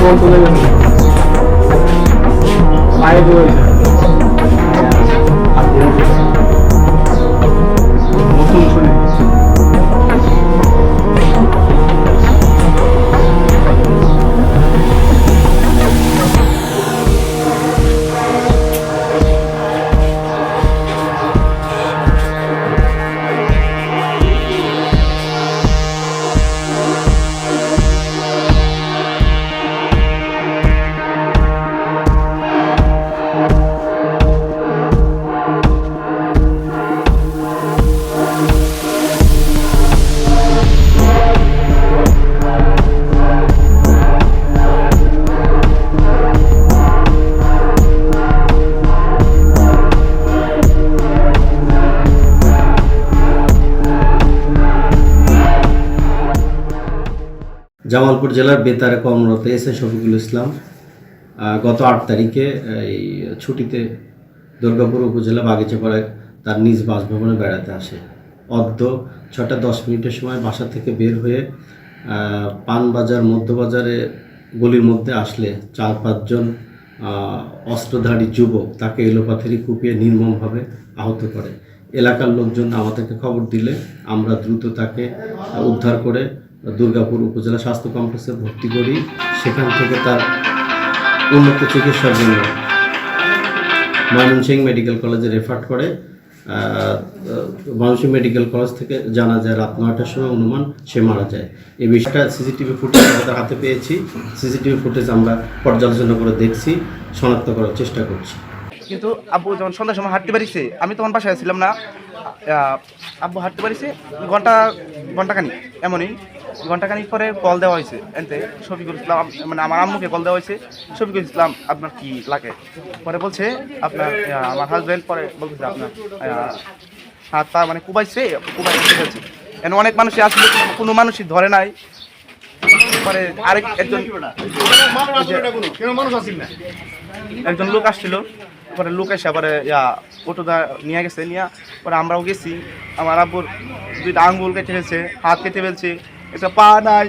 konto na yun. Ayaw ko yun. Jamalpur জেলার বেতারে কর্মরত এস এ শফিকুল ইসলাম গত আট তারিখে এই ছুটিতে দুর্গাপুর উপজেলা বাগিচাপাড়ায় তার নিজ বাসভবনে বেড়াতে আসে। অদ্য ছটা দশ মিনিটের সময় বাসা থেকে বের হয়ে পানবাজার, মধ্যবাজারে গলির মধ্যে আসলে চার পাঁচজন অস্ত্রধারী যুবক তাকে এলোপাথারি কুপিয়ে নির্মমভাবে আহত করে। এলাকার লোকজন আমাদেরকে খবর দিলে আমরা দ্রুত তাকে উদ্ধার করে দুর্গাপুর উপজেলা স্বাস্থ্য কমপ্লেক্সে ভর্তি করি। সেখান থেকে তার উন্নত চিকিৎসার জন্য ময়মনসিংহ মেডিকেল কলেজে রেফার করে। ময়মনসিংহ মেডিকেল কলেজ থেকে জানা যায় রাত নয়টার সময় অনুমান সে মারা যায়। এই বিষয়টা সিসিটিভি ফুটেজ আমাদের হাতে পেয়েছি। সিসিটিভি ফুটেজ আমরা পর্যালোচনা করে দেখছি, শনাক্ত করার চেষ্টা করছি। কিন্তু আব্বু যখন সন্ধ্যার সময় হাঁটতে পারিছে আমি তখন বাসায় ছিলাম না। আব্বু হাঁটতে পারিছে ঘণ্টা ঘন্টাখানি এমনই ঘন্টাখানিক পরে কল দেওয়া হয়েছে। এনতে শফিকুল ইসলাম মানে আমার আম্মুকে কল দেওয়া হয়েছে শফিকুল ইসলাম আপনার কি লাগে? পরে বলছে আপনার আমার হাজব্যান্ড পরে বলতেছে আপনার হাত পা মানে কুবাইছে কুবাইছে ফেলছে এন অনেক মানুষই আসলে কোনো মানুষই ধরে নাই। পরে আরেক একজন একজন লোক আসছিল। পরে লুক এসে পরে ইয়া, অটোটা নিয়ে গেছে, নিয়ে পরে আমরাও গেছি। আমার আব্বুর দুইটা আঙ্গুল কেটে ফেলছে, হাত কেটে ফেলছে, একটা পা নাই